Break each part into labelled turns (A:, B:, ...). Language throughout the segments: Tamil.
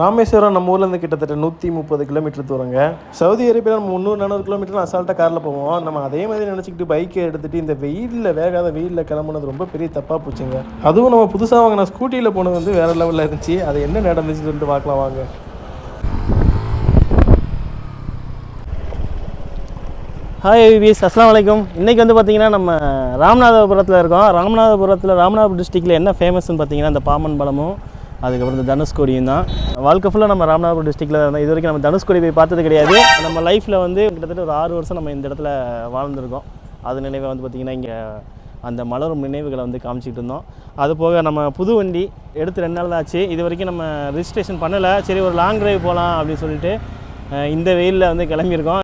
A: ராமேஸ்வரம் நம்ம ஊர்லேருந்து கிட்டத்தட்ட நூற்றி முப்பது கிலோமீட்டர் தூரங்க. சவுதி அரேபியா நம்ம முந்நூறு நானூறு கிலோமீட்டர் அசால்ட்டாக காரில் போவோம். நம்ம அதே மாதிரி நினச்சிக்கிட்டு பைக்கை எடுத்துகிட்டு இந்த வெயிலில் வேகாத வெயிலில் கிளம்புனது ரொம்ப பெரிய தப்பாக போச்சுங்க. அதுவும் நம்ம புதுசாக வாங்கின ஸ்கூட்டியில் போனது வந்து வேறு லெவலில் இருந்துச்சு. அது என்ன நடந்துச்சுன்னு சொல்லிட்டு பார்க்கலாம் வாங்க.
B: ஹாய் விஸ் அஸ்லாம் வலைக்கும் இன்றைக்கி வந்து பார்த்திங்கன்னா நம்ம ராமநாதபுரத்தில் இருக்கோம். ராமநாதபுரத்தில் ராமநாதபுரம் டிஸ்ட்ரிக்டில் என்ன ஃபேமஸ்ன்னு பார்த்தீங்கன்னா இந்த பாமன் பழமும் அதுக்கப்புறம் இந்த தனுஷ்கோடியும் தான். வாழ்க்கை ஃபுல்லாக நம்ம ராமநாதபுரம் டிஸ்ட்ரிக்டில் இருந்தோம். இது வரைக்கும் நம்ம தனுஷ்கோடி போய் பார்த்தது கிடையாது. நம்ம லைஃப்பில் வந்து கிட்டத்தட்ட ஒரு ஆறு வருஷம் நம்ம இந்த இடத்துல வாழ்ந்துருக்கோம். அது நினைவை வந்து பார்த்திங்கன்னா இங்கே அந்த மலரும் நினைவுகளை வந்து காமிச்சிட்டு இருந்தோம். அது போக நம்ம புது வண்டி எடுத்து ரெண்டு நாள் தான் ஆச்சு. இது வரைக்கும் நம்ம ரிஜிஸ்ட்ரேஷன் பண்ணலை. சரி ஒரு லாங் டிரைவ் போகலாம் அப்படின்னு சொல்லிட்டு இந்த வெயிலில் வந்து கிளம்பியிருக்கோம்.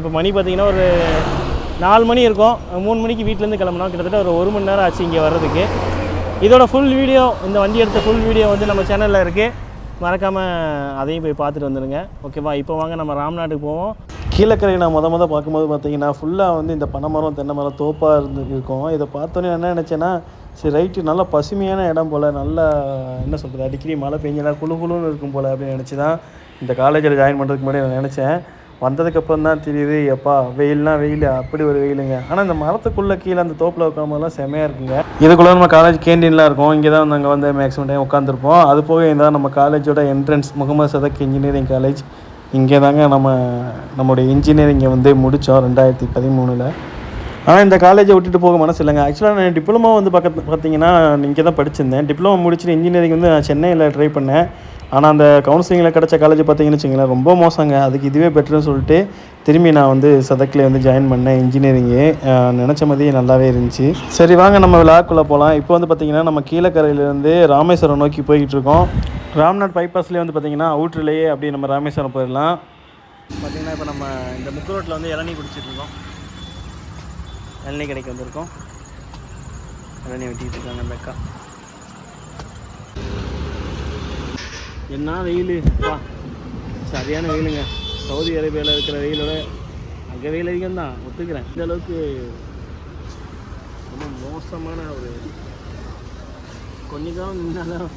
B: இப்போ மணி பார்த்திங்கன்னா ஒரு நாலு மணி இருக்கும். மூணு மணிக்கு வீட்டிலேருந்து கிளம்புனோம். கிட்டத்தட்ட ஒரு ஒரு மணி நேரம் ஆச்சு இங்கே வர்றதுக்கு. இதோட ஃபுல் வீடியோ இந்த வண்டி எடுத்த ஃபுல் வீடியோ வந்து நம்ம சேனலில் இருக்குது மறக்காமல் அதையும் போய் பார்த்துட்டு வந்துடுங்க ஓகேவா இப்போ வாங்க நம்ம ராம்நாட்டுக்கு போவோம்.
A: கீழக்கரை நான் முத முத பார்க்கும்போது பார்த்தீங்கன்னா ஃபுல்லாக வந்து இந்த பனைமரம் தென்னை மரம் தோப்பாக இருந்து இருக்கும். இதை பார்த்தோன்னே என்ன நினச்சேன்னா சரி ரைட்டு நல்லா பசுமையான இடம் போல் நல்லா என்ன சொல்கிறது அடிக்கடி மழை பெஞ்சலாம் குளு குளுன்னு இருக்கும் போல் அப்படின்னு நினச்சி தான் இந்த காலேஜில் ஜாயின் பண்ணுறதுக்கு முன்னாடி நான் நினச்சேன். வந்ததுக்கப்புறம் தான் தெரியுது எப்பா வெயில்னா வெயில் அப்படி ஒரு வெயிலுங்க. ஆனால் இந்த மரத்துக்குள்ளே கீழே அந்த தோப்பில் உட்காமலாம் செமையாக இருக்குங்க. இதுக்குள்ளே நம்ம காலேஜ் கேண்டீன்லாம் இருக்கும். இங்கே தான் நாங்கள் வந்து மேக்ஸிமம் டைம் உட்காந்துருப்போம் அது போக இதான் நம்ம காலேஜோட entrance Mohammed Sathak engineering college இங்கே தாங்க நம்ம நம்மளுடைய இன்ஜினியரிங்கை வந்து முடித்தோம் ரெண்டாயிரத்தி பதிமூணில். ஆனால் இந்த காலேஜை விட்டுட்டு போக மனசு இல்லைங்க. ஆக்சுவலாக நான் டிப்ளமோ வந்து பக்கத்து பார்த்தீங்கன்னா இங்கே தான் படிச்சிருந்தேன். டிப்ளமோ முடிச்சுட்டு இன்ஜினியரிங் வந்து நான் சென்னையில் ட்ரை பண்ணேன். ஆனால் அந்த கவுன்சிலிங்கில் கிடச்ச காலேஜ் பார்த்தீங்கன்னு வச்சுங்களேன் ரொம்ப மோசங்க. அதுக்கு இதுவே பெட்டர்னு சொல்லிட்டு திரும்பி நான் வந்து சதக்கில் வந்து ஜாயின் பண்ணேன் இன்ஜினியரிங்கு நினச்ச மாதிரியே நல்லாவே இருந்துச்சு. சரி வாங்க நம்ம விழாக்குள்ளே போகலாம் இப்போ வந்து பார்த்திங்கன்னா நம்ம கீழக்கரையிலேருந்து ராமேஸ்வரம் நோக்கி போய்கிட்டு இருக்கோம். ராம்நாத் பைபாஸ்லேயே வந்து பார்த்திங்கன்னா அவுட்ருலேயே அப்படியே நம்ம ராமேஸ்வரம் போயிடலாம்.
B: பார்த்திங்கன்னா இப்போ நம்ம இந்த முக்கு ரோட்டில் வந்து இளநீ குடிச்சிட்டு இருக்கோம். இளநீ கடைக்கு வந்திருக்கோம். இளநீ வெட்டிக்கிட்டு இருக்காங்க அந்த அக்கா. என்ன வெயில்? வா. சரியான வெயிலுங்க. சவுதி அரேபியாவில் இருக்கிற வெயிலோட அங்கே வெயில் அதிகம் தான். ஒத்துக்கிறேன். இந்த அளவுக்கு ரொம்ப மோசமான ஒரு கொஞ்சம் காலம் நின்னாலும்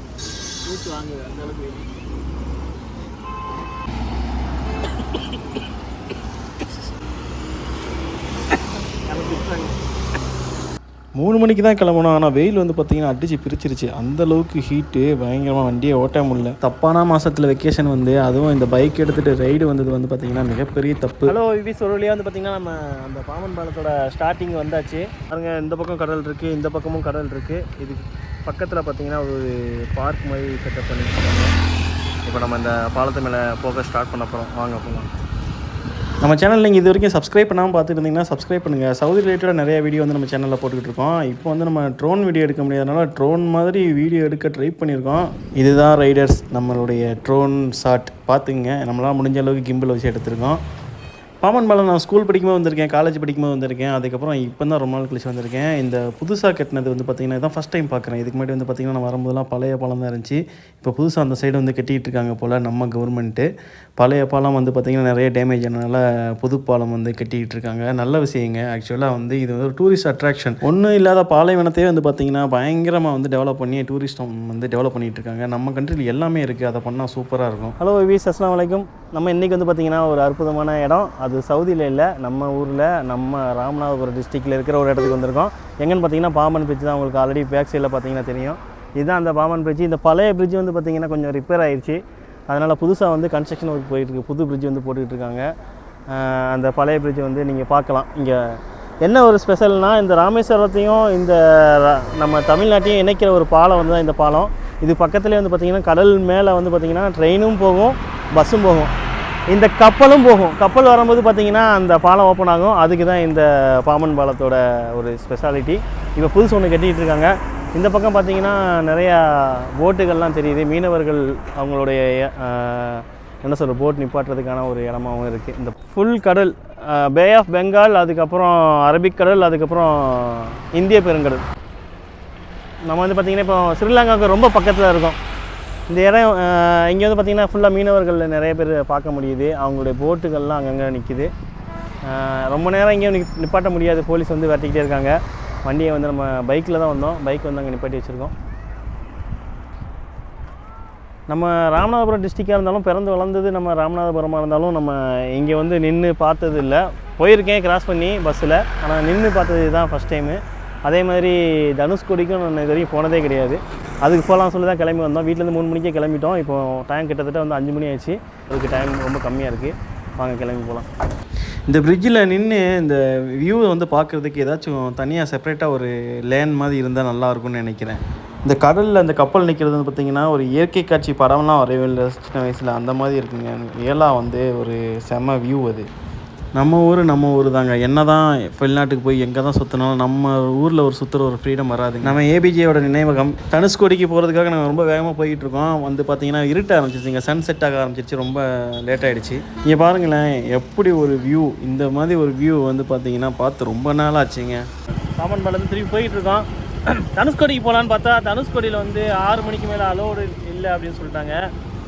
B: மூச்சு வாங்குது. அந்த அளவுக்கு வெயில்.
A: மூணு மணிக்கு தான் கிளம்பணும். ஆனால் வெயில் வந்து பார்த்தீங்கன்னா அடிச்சு பிரிச்சிருச்சு. அந்த அளவுக்கு ஹீட்டு பயங்கரமாக வண்டியை ஓட்ட முடியல. தப்பான மாதத்தில் வெக்கேஷன் வந்து அதுவும் இந்த பைக் எடுத்துகிட்டு ரைடு வந்தது வந்து பார்த்தீங்கன்னா மிகப்பெரிய தப்பு.
B: ஹலோ விவி சொல்லியே வந்து பார்த்தீங்கன்னா நம்ம அந்த பாமன் பாலத்தோட ஸ்டார்டிங் வந்தாச்சு. பாருங்க இந்த பக்கம் கடல் இருக்குது இந்த பக்கமும் கடல் இருக்குது இது பக்கத்தில் பார்த்தீங்கன்னா ஒரு பார்க் மாதிரி செட்டப் பண்ணியிருக்காங்க. இப்போ நம்ம இந்த பாலத்து மேலே போக ஸ்டார்ட் பண்ண போகிறோம் வாங்க போகலாம்
A: நம்ம சேனல் நீங்கள் இது வரைக்கும் சப்ஸ்கிரைப் பண்ணாமல் பார்த்துட்டு இருந்தீங்கன்னா சப்ஸ்கிரைப் பண்ணுங்கள் சவுதி ரிலேட்டடாக நிறைய வீடியோ வந்து நம்ம சேனலில் போட்டுக்கிட்டு இருக்கோம். இப்போ வந்து நம்ம ட்ரோன் வீடியோ எடுக்க முடியாதனால ட்ரோன் மாதிரி வீடியோ எடுக்க ட்ரை பண்ணியிருக்கோம். இதுதான் ரைடர்ஸ் நம்மளுடைய ட்ரோன் ஷாட் பார்த்துங்க நம்மளால் முடிஞ்ச அளவுக்கு கிம்பிள் வச்சு எடுத்திருக்கோம். பாமன் பாலம் நான் ஸ்கூல் படிக்கும்போது வந்திருக்கேன் காலேஜ் படிக்கும்போது வந்திருக்கேன். அதுக்கப்புறம் இப்போ தான் ரொம்ப நாள் கழிச்சு வந்திருக்கேன். இந்த புதுசாக கட்டினது வந்து பார்த்திங்கன்னா இதான் ஃபஸ்ட் டைம் பார்க்குறேன் இதுக்கு முன்னாடி வந்து பார்த்திங்கன்னா நான் வரும்போதெல்லாம் பழைய பாலம் தான் இருந்துச்சு. இப்போ புதுசாக அந்த சைடு வந்து கட்டிகிட்டு இருக்காங்க போல் நம்ம கவர்மெண்ட்டு பழைய பாலம் வந்து பார்த்திங்கன்னா நிறைய டேமேஜ் ஆனதுனால புது பாலம் வந்து கட்டிக்கிட்டு இருக்காங்க. நல்ல விஷயங்க. ஆக்சுவலாக வந்து இது வந்து ஒரு டூரிஸ்ட் அட்ராக்ஷன் ஒன்றும் இல்லாத பாலைவனத்தையே வந்து பார்த்திங்கன்னா பயங்கரமாக வந்து டெவலப் பண்ணி டூரிஸ்டம் வந்து டெவலப் பண்ணிகிட்டு இருக்காங்க. நம்ம கண்ட்ரியில் எல்லாமே இருக்குது அதை பண்ணால் சூப்பராக இருக்கும்.
B: ஹலோ விவிஸ் அஸ்லாம் வலைக்கம் நம்ம இன்றைக்கி வந்து பார்த்திங்கன்னா ஒரு அற்புதமான இடம். அது சவுதியில் இல்லை நம்ம ஊரில் நம்ம ராமநாதபுரம் டிஸ்ட்ரிக்டில் இருக்கிற ஒரு இடத்துக்கு வந்திருக்கோம். எங்கன்னு பார்த்தீங்கன்னா பாம்பன் பிரிட்ஜ் தான் உங்களுக்கு ஆல்ரெடி பேக் சைடில் பார்த்தீங்கன்னா தெரியும். இதுதான் அந்த பாம்பன் பிரிட்ஜ் இந்த பழைய பிரிட்ஜ் வந்து பார்த்திங்கன்னா கொஞ்சம் ரிப்பேர் ஆயிடுச்சு அதனால் புதுசாக வந்து கன்ஸ்ட்ரக்ஷன் ஒர்க் போயிட்டுருக்கு புது பிரிட்ஜ் வந்து போட்டுக்கிட்டு இருக்காங்க. அந்த பழைய பிரிட்ஜ் வந்து நீங்கள் பார்க்கலாம். இங்கே என்ன ஒரு ஸ்பெஷல்னால் இந்த ராமேஸ்வரத்தையும் இந்த ர- நம்ம தமிழ்நாட்டையும் இணைக்கிற ஒரு பாலம் வந்து தான் இந்த பாலம். இது பக்கத்துலேயே வந்து பார்த்திங்கன்னா கடல் மேலே வந்து பார்த்திங்கன்னா ட்ரெயினும் போகும் பஸ்ஸும் போகும். இந்த கப்பலும் போகும். கப்பல் வரும்போது பார்த்திங்கன்னா அந்த பாலம் ஓப்பன் ஆகும். அதுக்கு தான் இந்த பாமன் பாலத்தோட ஒரு ஸ்பெஷாலிட்டி இப்போ புதுசு ஒன்று கட்டிகிட்டு இருக்காங்க. இந்த பக்கம் பார்த்திங்கன்னா நிறையா போட்டுகள்லாம் தெரியுது. மீனவர்கள் அவங்களுடைய என்ன சொல்கிற போட் நிப்பாட்டுறதுக்கான ஒரு இடமாவும் இருக்குது இந்த ஃபுல் கடல் பே ஆஃப் பெங்கால் அதுக்கப்புறம் அரபிக் கடல் அதுக்கப்புறம் இந்திய பெருங்கடல். நம்ம வந்து பார்த்திங்கன்னா இப்போ ஸ்ரீலங்காவுக்கு ரொம்ப பக்கத்தில் இருக்கோம். இந்த இடம் இங்கே வந்து பார்த்திங்கன்னா ஃபுல்லாக மீனவர்கள் நிறைய பேர் பார்க்க முடியுது. அவங்களுடைய போட்டுகள்லாம் அங்கங்கே நிற்கிது ரொம்ப நேரம் இங்கேயும் நிப்பாட்ட முடியாது. போலீஸ் வந்து விரட்டிக்கிட்டே இருக்காங்க. வண்டியை வந்து நம்ம பைக்கில் தான் வந்தோம். பைக் வந்து அங்கே நிப்பாட்டி வச்சுருக்கோம். நம்ம ராமநாதபுரம் டிஸ்ட்ரிக்டாக இருந்தாலும் பிறந்து வளர்ந்தது நம்ம ராமநாதபுரமாக இருந்தாலும் நம்ம இங்கே வந்து நின்று பார்த்தது இல்லை. போயிருக்கேன் கிராஸ் பண்ணி பஸ்ஸில் ஆனால் நின்று பார்த்தது தான் ஃபஸ்ட் டைமு அதே மாதிரி தனுஷ்கோடிக்கும் நான் இது வரைக்கும் போனதே கிடையாது. அதுக்கு போகலாம் சொல்லி தான் கிளம்பி வந்தோம். வீட்டிலேருந்து மூணு மணிக்கே கிளம்பிட்டோம். இப்போ டைம் கிட்டத்தட்ட வந்து அஞ்சு மணி ஆயிடுச்சு. அதுக்கு டைம் ரொம்ப கம்மியாக இருக்குது வாங்க கிளம்பி போகலாம்.
A: இந்த பிரிட்ஜில் நின்று இந்த வியூவை வந்து பார்க்குறதுக்கு ஏதாச்சும் தனியாக செப்பரேட்டாக ஒரு லேன் மாதிரி இருந்தால் நல்லா இருக்கும்னு நினைக்கிறேன். இந்த கடலில் அந்த கப்பல் நிற்கிறது வந்து பார்த்திங்கன்னா ஒரு இயற்கை காட்சி படம்லாம் வரையவே இல்லை சின்ன வயசில் அந்த மாதிரி இருக்குங்க. எனக்கு ஏலா வந்து ஒரு செம்ம வியூ அது. நம்ம ஊர் நம்ம ஊர் தாங்க என்ன தான் வெளிநாட்டுக்கு போய் எங்கே தான் சுற்றினாலும் நம்ம ஊரில் ஒரு சுற்றுற ஒரு ஃப்ரீடம் வராது நம்ம ஏபிஜேயோட நினைவகம் தனுஷ்கோடிக்கு போகிறதுக்காக நாங்கள் ரொம்ப வேகமாக போய்கிட்டு இருக்கோம் வந்து பார்த்தீங்கன்னா இருட்ட ஆரம்பிச்சிருச்சுங்க சன் செட் ஆக ஆரம்பிச்சிருச்சு ரொம்ப லேட் ஆகிடுச்சு இங்கே பாருங்களேன் எப்படி ஒரு வியூ இந்த மாதிரி ஒரு வியூ வந்து பார்த்தீங்கன்னா பார்த்து ரொம்ப நாள் ஆச்சுங்க.
B: சாமான் பாலேருந்து திரும்பி போயிட்டுருக்கோம். தனுஷ்கோடிக்கு போகலான்னு பார்த்தா தனுஷ்கோடியில் வந்து ஆறு மணிக்கு மேலே அலோடு இல்லை அப்படின்னு சொல்லிட்டாங்க.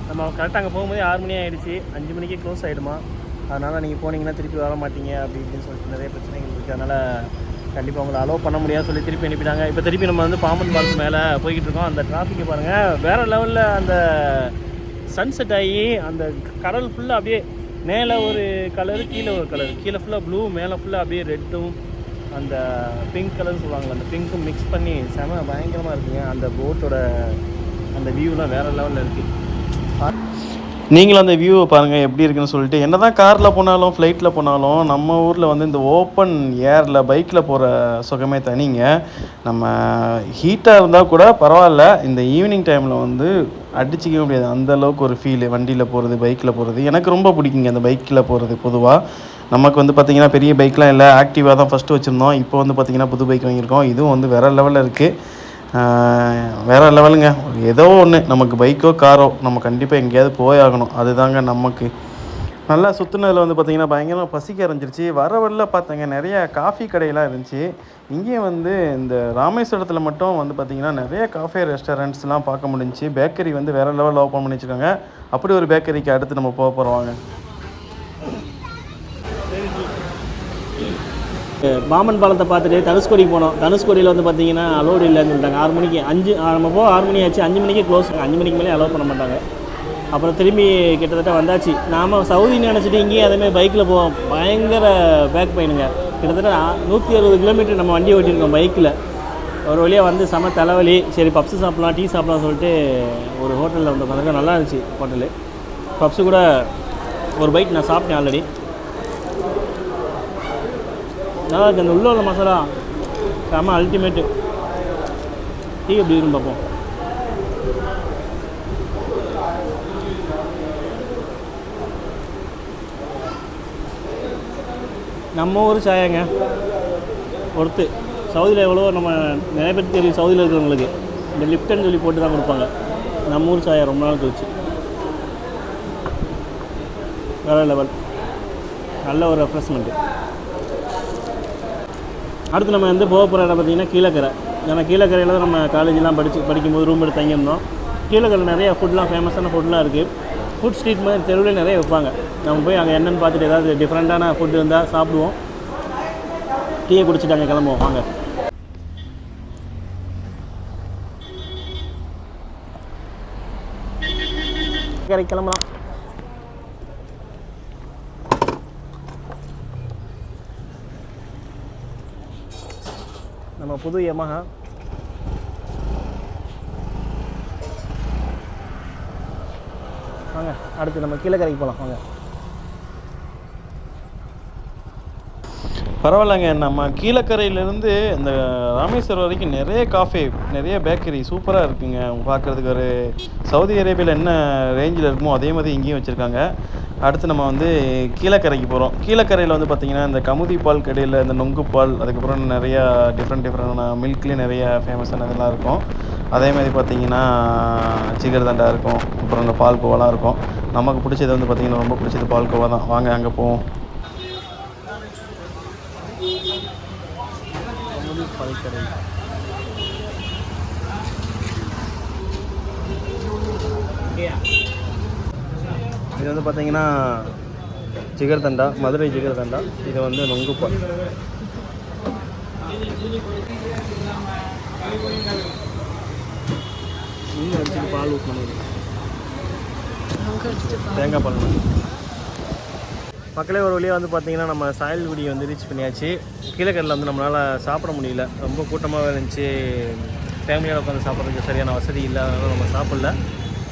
B: நம்ம கரெக்டாக அங்கே போகும்போதே ஆறு மணி ஆகிடுச்சு அஞ்சு மணிக்கே க்ளோஸ் ஆகிடுமா அதனால் நீங்கள் போனீங்கன்னா திருப்பி வர மாட்டீங்க அப்படி இப்படின்னு சொல்லிட்டு நிறைய பிரச்சனைகள் இருக்குது அதனால் கண்டிப்பாக உங்களை அலோவ் பண்ண முடியாது சொல்லி திருப்பி அனுப்பிட்டாங்க. இப்போ திருப்பி நம்ம வந்து பாம்பன் பால்ஸ் மேலே போய்கிட்டு இருக்கோம். அந்த டிராஃபிக்கை பாருங்கள் வேறு லெவலில் அந்த சன்செட் ஆகி அந்த கடல் ஃபுல்லாக அப்படியே மேலே ஒரு கலரு கீழே ஒரு கலர் கீழே ஃபுல்லாக ப்ளூ மேலே ஃபுல்லாக அப்படியே ரெட்டும் அந்த பிங்க் கலர் சொல்லுவாங்களே அந்த பிங்க்கும் மிக்ஸ் பண்ணி செம பயங்கரமாக இருக்குங்க. அந்த போட்டோட அந்த வியூலாம் வேறு லெவலில் இருக்குது
A: நீங்களும் அந்த வியூவை பாருங்கள் எப்படி இருக்குன்னு சொல்லிட்டு. என்ன தான் காரில் போனாலும் ஃப்ளைட்டில் போனாலும் நம்ம ஊரில் வந்து இந்த ஓப்பன் ஏரில் பைக்கில் போகிற சுகமே தனிங்க. நம்ம ஹீட்டாக இருந்தால் கூட பரவாயில்ல. இந்த ஈவினிங் டைமில் வந்து அடிச்சிக்கவே முடியாது. அந்த அளவுக்கு ஒரு ஃபீல் வண்டியில் போகிறது பைக்கில் போகிறது எனக்கு ரொம்ப பிடிக்குங்க அந்த பைக்கில் போகிறது பொதுவாக நமக்கு வந்து பார்த்திங்கன்னா பெரிய பைக்லாம் இல்லை. ஆக்டிவாக தான் ஃபஸ்ட்டு வச்சுருந்தோம். இப்போ வந்து பார்த்திங்கன்னா புது பைக் வாங்கியிருக்கோம். இதுவும் வந்து வேறு லெவலில் இருக்குது வேறு லெவலுங்க ஏதோ ஒன்று நமக்கு பைக்கோ காரோ நம்ம கண்டிப்பாக எங்கேயாவது போயாகணும் அதுதாங்க நமக்கு. நல்லா சுற்றுனதில் வந்து பார்த்திங்கன்னா பயங்கரமாக பசிக்க ஆரம்பிச்சிருச்சு. வர வரல பார்த்தங்க நிறைய காஃபி கடையெல்லாம் இருந்துச்சு. இங்கேயும் வந்து இந்த ராமேஸ்வரத்தில் மட்டும் வந்து பார்த்திங்கன்னா நிறைய காஃபே ரெஸ்டாரண்ட்ஸ்லாம் பார்க்க முடிஞ்சுச்சு. பேக்கரி வந்து வேறு லெவலில் ஓப்பன் பண்ணி வச்சுருக்காங்க. அப்படி ஒரு பேக்கரிக்கு அடுத்து நம்ம போக போகிறோம்
B: பாமன் பாலத்தை பார்த்துட்டு தனுஷ்கோடிக்கு போனோம். தனுஷ்கோடியில் வந்து பார்த்தீங்கன்னா அலோடு இல்லைன்னு சொல்லிட்டாங்க. ஆறு மணிக்கு அஞ்சு நம்ம போக ஆறு மணி ஆச்சு. அஞ்சு மணிக்கே க்ளோஸ் அஞ்சு மணிக்கு மேலே அலோவ் பண்ண மாட்டாங்க. அப்புறம் திரும்பி கிட்டத்தட்ட வந்தாச்சு. நாம் சவுதின்னு நினச்சிட்டு இங்கேயும் அதேமாதிரி பைக்கில் போவோம். பயங்கர பேக் பயனுங்க கிட்டத்தட்ட நூற்றி அறுபது கிலோமீட்டர் நம்ம வண்டி ஓட்டியிருக்கோம் பைக்கில் ஒரு வழியாக வந்து செம தலைவலி. சரி பப்ஸு சாப்பிட்லாம் டீ சாப்பிட்லாம் சொல்லிட்டு ஒரு ஹோட்டலில் வந்து உட்காந்துருக்கோம் நல்லா இருந்துச்சு ஹோட்டலு பப்ஸு கூட ஒரு பைக் நான் சாப்பிட்டேன் ஆல்ரெடி நல்லா இருக்கு. அந்த உள்ள உள்ள மசாலா செம அல்டிமேட்டு டீ எப்படி இருக்குன்னு பார்ப்போம். நம்ம ஊர் சாயாங்க. ஒருத்து சவுதியில் எவ்வளோ நம்ம நிறைய பேர் தெரியும் சவுதியில் இருக்கிறவங்களுக்கு. இந்த லிப்டன் சொல்லி போட்டு தான் கொடுப்பாங்க. நம்ம ஊர் சாயா ரொம்ப நாள் கழிச்சு. வேறு லெவல் நல்ல ஒரு ரெஃப்ரெஷ்மெண்ட்டு அடுத்து நம்ம வந்து போக போகிற இடம் பார்த்தீங்கன்னா கீழக்கரை. ஏன்னா கீழக்கரையில் தான் நம்ம காலேஜெலாம் படித்து படிக்கும்போது ரூம் எடுத்து தங்கியிருந்தோம். கீழக்கரை நிறைய ஃபுட்லாம் ஃபேமஸான ஃபுட்லாம் இருக்குது ஃபுட் ஸ்ட்ரீட் மாதிரி தெருவில் நிறைய வைப்பாங்க நம்ம போய் அங்கே என்னென்னு பார்த்துட்டு ஏதாவது டிஃப்ரெண்ட்டான ஃபுட் இருந்தால் சாப்பிடுவோம். டீயை குடிச்சிட்டு அங்கே கிளம்புவோம். வாங்க. கரை கிளம்பலாம். நம்ம புது யமஹா வாங்க அடுத்து நம்ம கீழக்கரைக்கு போகலாம் வாங்க.
A: பரவாயில்லைங்க நம்ம கீழக்கரையிலேருந்து இந்த ராமேஸ்வரம் வரைக்கும் நிறைய காஃபே நிறைய பேக்கரி சூப்பராக இருக்குங்க. பார்க்குறதுக்கு ஒரு சவுதி அரேபியாவில் என்ன ரேஞ்சில் இருக்குமோ அதே மாதிரி இங்கேயும் வச்சுருக்காங்க. அடுத்து நம்ம வந்து கீழக்கரைக்கு போகிறோம் கீழக்கரையில் வந்து பார்த்திங்கன்னா இந்த கமுதி பால் கடையில் இந்த நொங்கு பால் அதுக்கப்புறம் நிறையா டிஃப்ரெண்ட் டிஃப்ரெண்டான மில்க்லேயும் நிறையா ஃபேமஸானதெல்லாம் இருக்கும். அதே மாதிரி பார்த்திங்கன்னா சிகர்தண்டா இருக்கும். அப்புறம் இந்த பால்கோவாலாம் இருக்கும். நமக்கு பிடிச்சது வந்து பார்த்திங்கன்னா ரொம்ப பிடிச்சது பால்கோவா தான். வாங்க அங்கே போவோம்.
B: பல்கடை இது வந்து பார்த்தீங்கன்னா ஜிகர் தண்டா மதுரை ஜிகர் தண்டா. இது வந்து நொங்குப்பால் மீன் பால் ஊற்றணும் தேங்காய் பால் மக்களே ஒரு வழியாக வந்து பார்த்தீங்கன்னா நம்ம சாயல்குடி வந்து ரீச் பண்ணியாச்சு. கீழக்கடலில் வந்து நம்மளால் சாப்பிட முடியல. ரொம்ப கூட்டமாகவே இருந்துச்சு. ஃபேமிலியோட உட்காந்து சாப்பிட்றதுக்கு சரியான வசதி இல்லை அதனால நம்ம சாப்பிடல.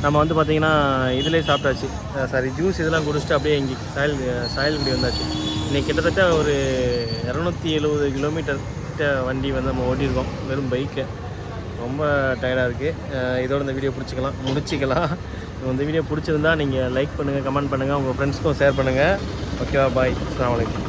B: நம்ம வந்து பார்த்தீங்கன்னா இதிலே சாப்பிட்டாச்சு. சாரி ஜூஸ் இதெல்லாம் குடிச்சிட்டு அப்படியே இங்கே சாயல் சாயல்குடி வந்தாச்சு. இன்னைக்கு கிட்டத்தட்ட ஒரு இரநூத்தி எழுபது கிலோமீட்டர் கிட்ட வண்டி வந்து நம்ம ஓட்டியிருக்கோம். வெறும் பைக்கு ரொம்ப டயர்டாக இருக்குது இதோட இந்த வீடியோ பிடிச்சிக்கலாம். முடிச்சிக்கலாம். இந்த வீடியோ பிடிச்சிருந்தா நீங்கள் லைக் பண்ணுங்கள் கமெண்ட் பண்ணுங்கள் உங்கள் ஃப்ரெண்ட்ஸ்க்கும் ஷேர் பண்ணுங்கள் ஓகேவா பாய் அஸ்ஸலாமு வலைக்கம்